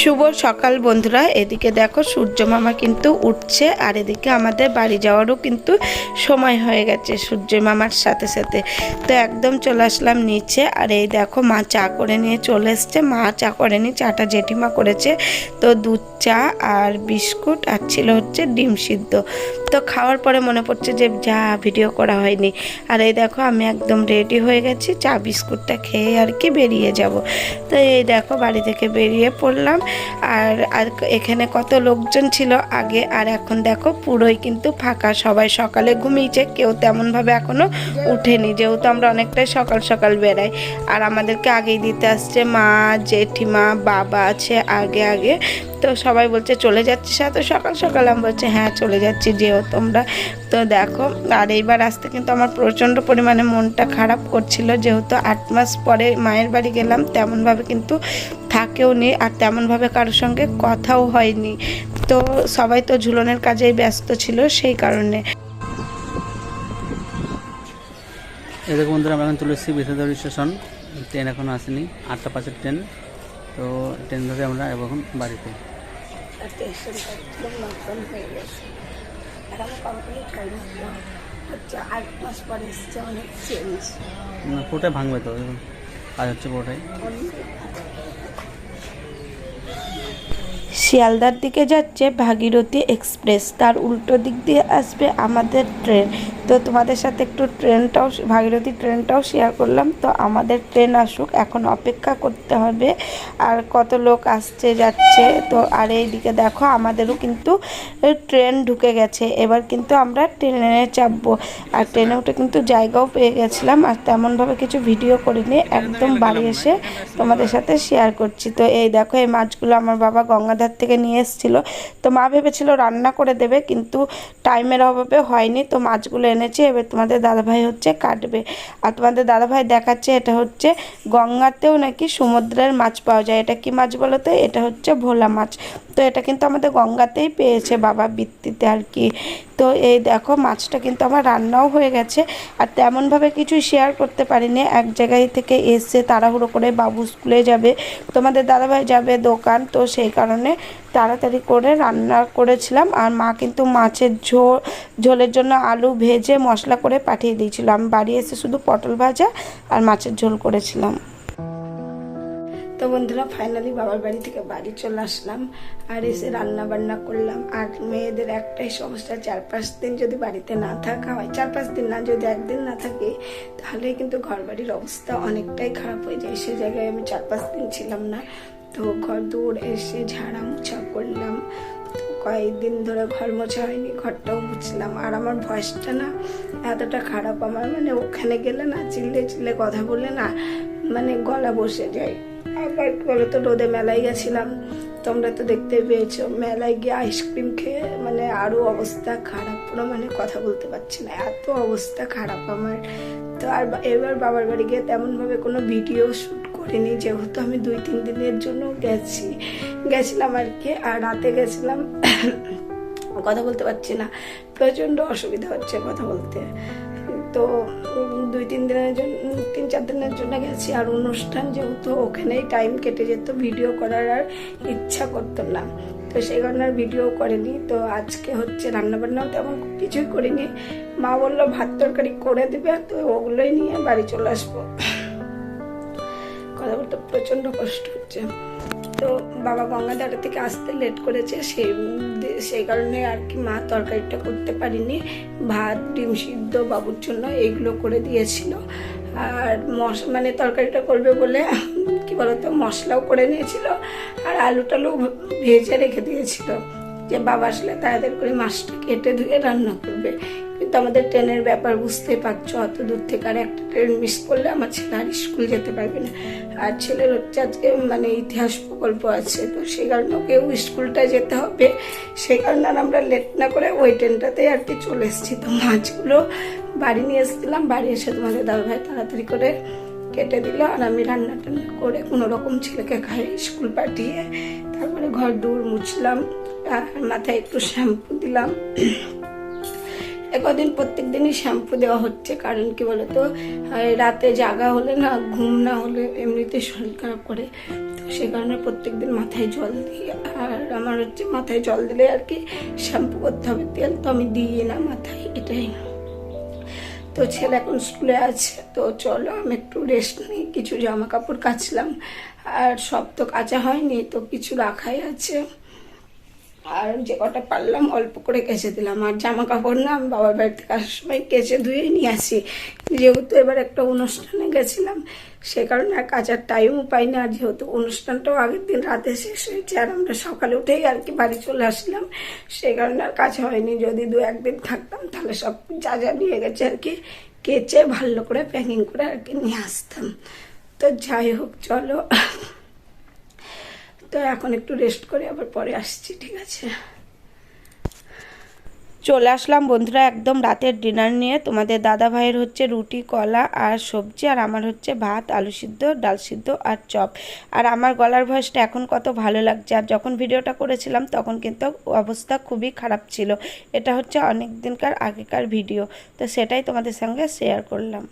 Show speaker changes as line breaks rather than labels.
শুভ সকাল বন্ধুরা। এদিকে দেখো সূর্য মামা কিন্তু উঠছে, আর এদিকে আমাদের বাড়ি যাওয়ারও কিন্তু সময় হয়ে গেছে সূর্য মামার সাথে সাথে। তো একদম চলে আসলাম নিচে, আর এই দেখো মা চা করে নিয়ে চলে এসছে। মা চা করেনি, চাটা জেঠিমা করেছে। তো দুধ, চা আর বিস্কুট, আর ছিল হচ্ছে ডিম সিদ্ধ। তো খাওয়ার পরে মনে পড়ছে যে যা ভিডিও করা হয়নি। আর এই দেখো আমি একদম রেডি হয়ে গেছি, চা বিস্কুটটা খেয়ে আর কি বেরিয়ে যাব। তো এই দেখো বাড়ি থেকে বেরিয়ে পড়লাম। আর আর এখানে কত লোকজন ছিল আগে, আর এখন দেখো পুরোই কিন্তু ফাঁকা। সবাই সকালে ঘুমিয়েছে, কেউ তেমনভাবে এখনও উঠেনি। যেহেতু আমরা অনেকটাই সকাল সকাল বেড়াই। আর আমাদেরকে আগেই দিতে আসছে মা, জেঠিমা, বাবা আছে আগে আগে। তো সবাই বলছে, চলে যাচ্ছিস? এত সকাল সকাল আমি বলছে হ্যাঁ চলে যাচ্ছি, যেও তোমরা। তো দেখো, আর এইবার আসতে কিন্তু আমার প্রচণ্ড পরিমাণে মনটা খারাপ করছিল। যেহেতু আট মাস পরে মায়ের বাড়ি গেলাম, তেমনভাবে কিন্তু থাকেও নি আর তেমনভাবে কারোর সঙ্গে কথাও হয়নি। তো সবাই তো ঝুলনের কাজেই ব্যস্ত ছিল সেই কারণে।
দেখো বন্ধুরা, আমরা এখন চলে এসেছি বিশ্বদৌড় স্টেশন। ট্রেন এখনও আসেনি, আটটা পাঁচের ট্রেন। তো ট্রেন ধরে আমরা এখন বাড়িতে। না, ভাঙবে তো কাজ হচ্ছে পুরোটাই।
শিয়ালদার দিকে যাচ্ছে ভাগীরথী এক্সপ্রেস। তার উল্টো দিক দিয়ে আসবে আমাদের ট্রেন। তো তোমাদের সাথে একটু ট্রেনটাও ভাগীরথী ট্রেনটাও শেয়ার করলাম। তো আমাদের ট্রেন আসুক, এখন অপেক্ষা করতে হবে। আর কত লোক আসছে, যাচ্ছে, তো আর এইদিকে দেখো, আমাদেরও কিন্তু ট্রেন ঢুকে গেছে। এবার কিন্তু আমরা ট্রেনে চাপবো। আর ট্রেনে উঠে কিন্তু জায়গাও পেয়ে গেছিলাম। আর তেমনভাবে কিছু ভিডিও করিনি। একদম বাড়ি এসে তোমাদের সাথে শেয়ার করছি। তো এই দেখো, এই মাছগুলো আমার বাবা গঙ্গাধার থেকে নিয়ে এসেছিল। তো মা ভেবেছিল রান্না করে দেবে, কিন্তু টাইমের অভাবে হয়নি। তো মাছগুলো এনেছে, এবার তোমাদের দাদাভাই হচ্ছে কাটবে। আর তোমাদের দাদাভাই দেখাচ্ছে, এটা হচ্ছে গঙ্গাতেও নাকি সমুদ্রের মাছ পাওয়া যায়। এটা কি মাছ বলো তো? এটা হচ্ছে ভোলা মাছ। তো এটা কিন্তু আমাদের গঙ্গাতেই পেয়েছে বাবা বৃত্তিতে আর কি। তো এই দেখো, মাছটা কিন্তু আমার রান্নাও হয়ে গেছে। আর তেমনভাবে কিছু শেয়ার করতে পারিনি। এক জায়গায় থেকে এসে তাড়াহুড়ো করে বাবু স্কুলে যাবে। তোমাদের দাদাভাই যাবে দোকান, তো সেই কারণে তাড়াতাড়ি করে রান্না করেছিলাম আর মা কিন্তু মাছের ঝোল, ঝোলের জন্য আলু ভেজে মশলা করে পাঠিয়ে দিয়েছিল। আমি বাড়ি এসে শুধু পটল ভাজা আর মাছের ঝোল করেছিলাম। তো বন্ধুরা ফাইনালি বাবার বাড়ি থেকে বাড়ি চলে আসলাম আর এসে রান্না বান্না করলাম। আর মেয়েদের একটাই সমস্যা চার পাঁচ দিন যদি বাড়িতে না থাকা হয় চার পাঁচ দিন না যদি একদিন না থাকে, তাহলে কিন্তু ঘর বাড়ির অবস্থা অনেকটাই খারাপ হয়ে যায়। সে জায়গায় আমি চার পাঁচ দিন ছিলাম না। তো ঘর দৌড় এসে ঝাড়া মোছা করলাম। তো কয়েকদিন ধরে ঘর মোছা হয়নি, ঘরটাও মুছলাম। আর আমার ভয়েসটা না এতটা খারাপ, আমার মানে ওখানে গেলে না চিল্লে চিল্লে কথা বলে না মানে গলা বসে যায়। আবার কি তো, রোদে মেলায় গেছিলাম, তোমরা তো দেখতে পেয়েছ, মেলায় গিয়ে আইসক্রিম খেয়ে মানে আরও অবস্থা খারাপ, পুরো মানে কথা বলতে পারছি না, এত অবস্থা খারাপ আমার। তো আর এবার বাবার বাড়ি গিয়ে তেমনভাবে কোনো ভিডিও শ্যুট করিনি, যেহেতু আমি দুই, তিন দিনের জন্য গেছি, গেছিলাম আর কি, আর রাতে গেছিলাম। কথা বলতে পারছি না, প্রচণ্ড অসুবিধা হচ্ছে কথা বলতে। তো দুই, তিন দিনের জন্য, তিন, চার দিনের জন্য গেছি, আর অনুষ্ঠান যেহেতু ওখানেই টাইম কেটে যেত ভিডিও করার আর ইচ্ছা করতো না। তো সেই কারণে আর ভিডিও করেনি, তো আজকে হচ্ছে রান্নাবান্নাও তেমন কিছুই করিনি। মা বলল, ভাত তরকারি করে দেবে, তো ওগুলোই নিয়ে বাড়ি চলে আসব। বলতে প্রচণ্ড কষ্ট হচ্ছে। তো বাবা গঙ্গাধারা থেকে আসতে লেট করেছে, সেই সেই কারণে আর কি মা তরকারিটা করতে পারিনি। ভাত, ডিম সিদ্ধ, বাবুর জন্য এগুলো করে দিয়েছিল। আর মশ মানে তরকারিটা করবে বলে কি বলতো, মশলাও করে নিয়েছিল। আর আলু টালু ভেজে রেখে দিয়েছিল। যে বাবা আসলে তাড়াতাড়ি করে মাছটা কেটে ধুয়ে রান্না করবে। কিন্তু আমাদের ট্রেনের ব্যাপার বুঝতেই পারছ, অত দূর থেকে আর একটা ট্রেন মিস করলে আমার ছেলে আর স্কুল যেতে পারবে না। আর ছেলের হচ্ছে আজকে মানে ইতিহাস প্রকল্প আছে, তো সেই কারণে ওকেও স্কুলটা যেতে হবে। সেই কারণে আর আমরা লেট না করে ওই ট্রেনটাতেই আর কি চলে এসেছি। তো মাছগুলো বাড়ি নিয়ে এসেছিলাম, বাড়ি এসে তোমাদের দাদা ভাই তাড়াতাড়ি করে কেটে দিল আর আমি রান্না টান্না করে কোনো রকম ছেলেকে খাই স্কুল পাঠিয়ে তারপরে ঘর দূর মুছলাম। মাথায় একটু শ্যাম্পু দিলাম। কদিন প্রত্যেক দিনই শ্যাম্পু দেওয়া হচ্ছে, কারণ কি বলতো রাতে জাগা হলে না, ঘুম না হলে এমনিতে শরীর খারাপ করে। তো সে কারণে প্রত্যেক দিন মাথায় জল দিই। আর আমার হচ্ছে মাথায় জল দিলে আর কি শ্যাম্পু করতে হবে তেল, তো আমি দিই না মাথায়, এটাই। তো ছেলে এখন স্কুলে আছে, তো চলো আমি একটু রেস্ট নিই, কিছু জামা কাপড় কাচলাম। আর সব তো কাচা হয়নি, তো কিছু রাখাই আছে। আর যে কটা পারলাম, অল্প করে কেচে দিলাম। আর জামা কাপড় না আমি বাবার বাড়ি থেকে আসার সময় কেচে ধুয়ে নিয়ে আসি। যেহেতু এবার একটা অনুষ্ঠানে গেছিলাম, সে কারণে আর কাচার টাইমও পাই না। আর যেহেতু অনুষ্ঠানটাও আগের দিন রাতে শেষ হয়েছে, আর আমরা সকালে উঠেই আর কি বাড়ি চলে আসলাম সেই কারণে আর কাজ হয়নি। যদি দু একদিন থাকতাম, তাহলে সব যা যা নিয়ে গেছে আর কি কেচে ভালো করে, প্যাকিং করে আর কি নিয়ে আসতাম। তো যাই হোক, চলো। তো এখন একটু রেস্ট করে, আবার পরে আসছি, ঠিক আছে? চলে আসলাম বন্ধুরা একদম রাতের ডিনার নিয়ে। তোমাদের দাদা ভাইয়ের হচ্ছে রুটি, কলা আর সবজি, আর আমার হচ্ছে ভাত, আলু সিদ্ধ, ডাল সিদ্ধ আর চপ। আর আমার গলার ভয়েসটা এখন কত ভালো লাগছে। আর যখন ভিডিওটা করেছিলাম তখন কিন্তু অবস্থা খুবই খারাপ ছিল। এটা হচ্ছে অনেক দিনকার আগেকার ভিডিও। তো সেটাই তোমাদের সঙ্গে শেয়ার করলাম।